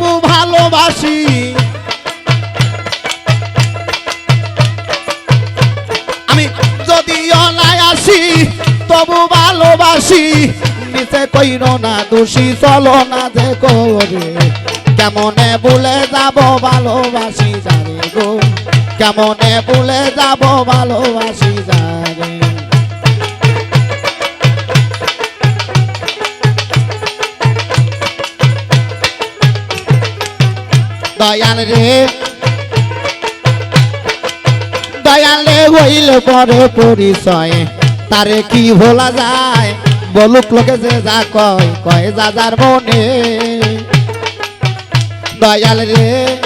তবু ভালোবাসি। আমি যদি অনায় আসি তবু ভালোবাসি। নিচে কইর না দোষী, চলো না যে করে। কেমনে ভুলে যাব ভালোবাসি জানি গো। কেমনে ভুলে যাব ভালোবাসি? দয়াল হইল বড় পরিচয়। তারে কি ভোলা যায়? বলুক লোকে যে যা কয় কয় যা যার মনে। দয়াল রে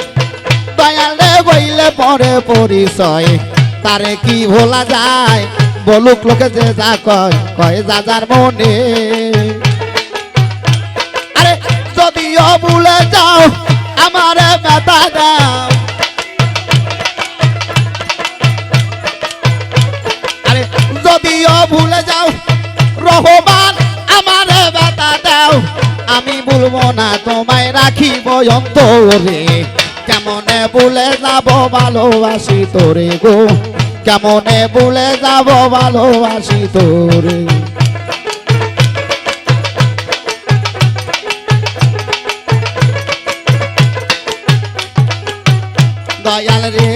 দয়াল রে হইলে পরে পরিচয়। তারে কি ভোলা যায়? বলুক লোকে যে যা কয় কয় যা যার মনে। আরে, যদিও ভুলে যাও আমারে ব্যথা দাও। আরে, যদিও ভুলে কেমনে ভুলে যাব ভালোবাসি তোরে গো? কেমনে ভুলে যাব ভালোবাসি তোরে? দয়াল রে।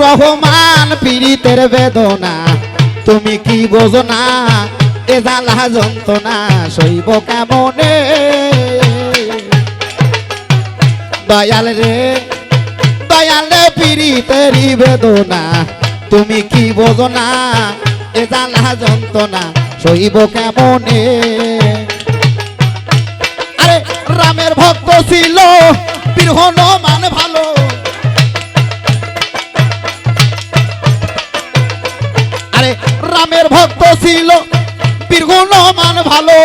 রহমান পীড়িতের বেদনা, তুমি কি বোঝো না? এ জ্বালা যন্ত্রণা সইব কেমনে? দয়াল রে দয়াল রে পীড়িতেরই বেদনা, তুমি কি বোঝো না? এ জ্বালা যন্ত্রণা সইব কেমনে? আরে, রামের ভক্ত ছিল বীর হনুমান ভালো। আরে রামের ভক্ত ছিল বীর হনুমান ভালো,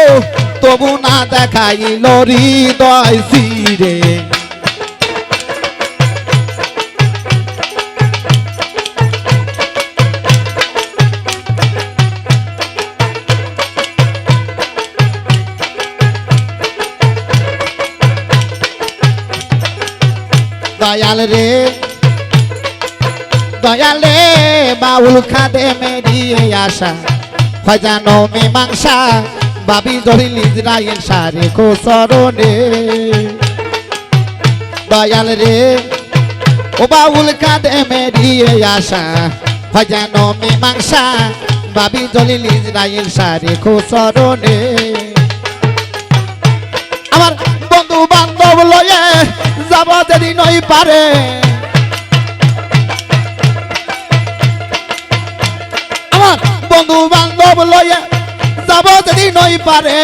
তবু না দেখাইল হৃদয় সিরে। দয়াল রে, দয়াল বাউল খাদে মেরিয়ে আসা। খজানো মীমাংসা, বাবি ধরিল ইসরায়েল সারে কোসরণে দয়াল রে, ও বাউল কাঁদে মেরিয়ে আসা। খজানো মীমাংসা, বাবি জলিল ইসরায়েল সারে কোসরণে আমার বন্ধু বান্ধব লয়ে যাব যেদিন ওই পারে। আমার বন্ধু বান্ধব লয়ে যাব যেদিন ওই পারে।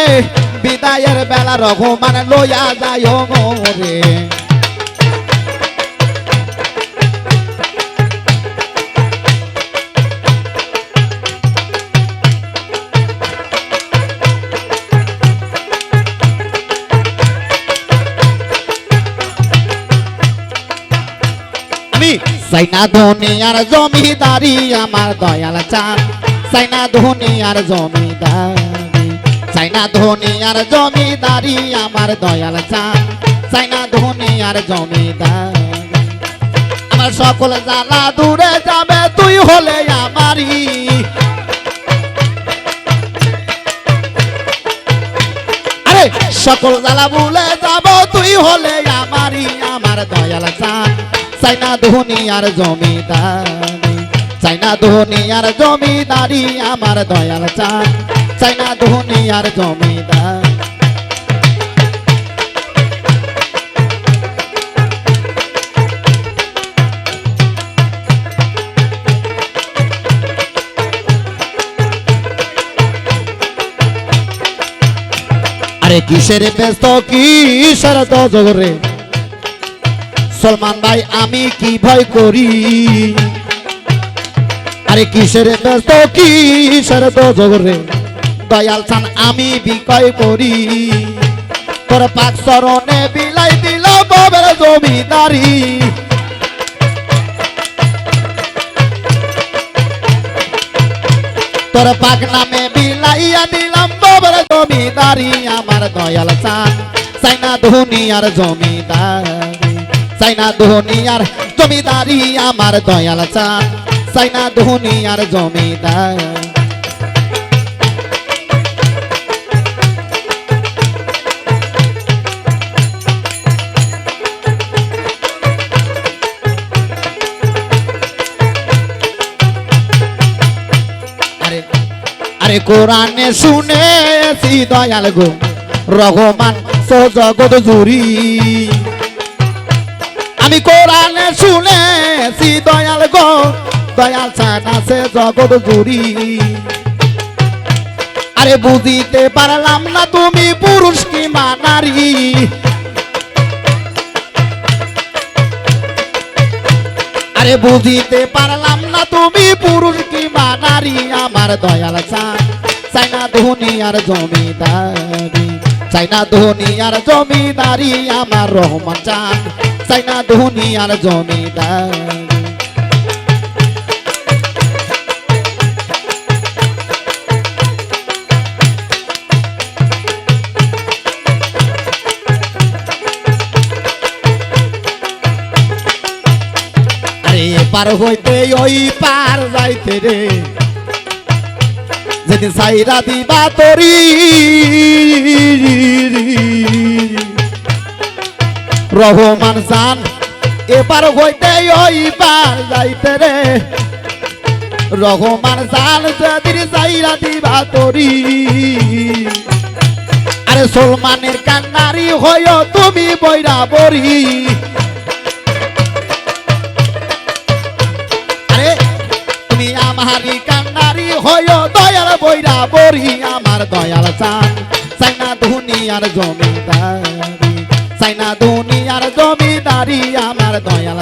বিদায়ের বেলা রঘুমান লইয়া যায় মোরে। সাইনা দুনিয়ার জমিদারি আমার দয়াল চান। সাইনা দুনিয়ার জমিদারি, সাইনা দুনিয়ার জমিদারি আমার দয়াল চান। সাইনা দুনিয়ার জমিদারি, আমার সকল জ্বালা দূরে যাবে, তুই হলে আমারি আরে, সকল জ্বালা ভুলে যাব, তুই হলে আমারই, আমার দয়াল চান। চাইনা দুনিয়ার জমিদারি। চাইনা দুনিয়ার জমিদারি আমার দয়াল চান। চাইনা দুনিয়ার জমিদার। আরে কিসের ব্যস্ত, কিসের দজরে সলমান ভাই, আমি কি ভয় করি? আরে কিসের ব্যস্ত, কিসের দজরে দয়াল চান আমি বিকয় করি। তোর পাক চরণে বিলাই দিল ববের জমিদারি। তোর পাক নামে বিলাইয়া দিলাম ববের জমিদারি, আমার দয়াল চান চাইনা দুনিয়ার জমিদারি। চাইনা দুনিয়ার জমিদারি আমার দয়াল চান চাইনা দুনিয়ার জমিদার। কোরআনে শুনেছি দয়াল গো, রহমান সজগত জুরি আমি কোরআনে শুনেছি, দয়াল গো, দয়াল আছে জগৎ জুরি আরে বুঝিতে পারলাম না তুমি পুরুষ কি নারী। আরে বুঝিতে পারলাম না তুমি পুরুষ কি নারী, আমার দয়াল চাইনা দুনিয়ার জমিদারি। চাইনা দুনিয়ার জমিদারি, আমার রহমান চান। চাইনা দুনিয়ার জমিদারি। পার হইতে ওই পার যাইতে রে। যেদিন সাইরা দিবা তরি। রহমান জান, এবার হইতে ওই পার যাইতে রে। রহমান জান যেদিন সাইরা দিবা তরি। আরে সলমানের কান্নারি হইও তুমি বৈরা বরি। আরে তুমি আমারি কান্নারি হইও দয়াল বৈরা বরি, আমার দয়াল চান, চাইনা দুনিয়ার জমিদারি। চাইনা দুনিয়ার জমিদারি আমার দয়াল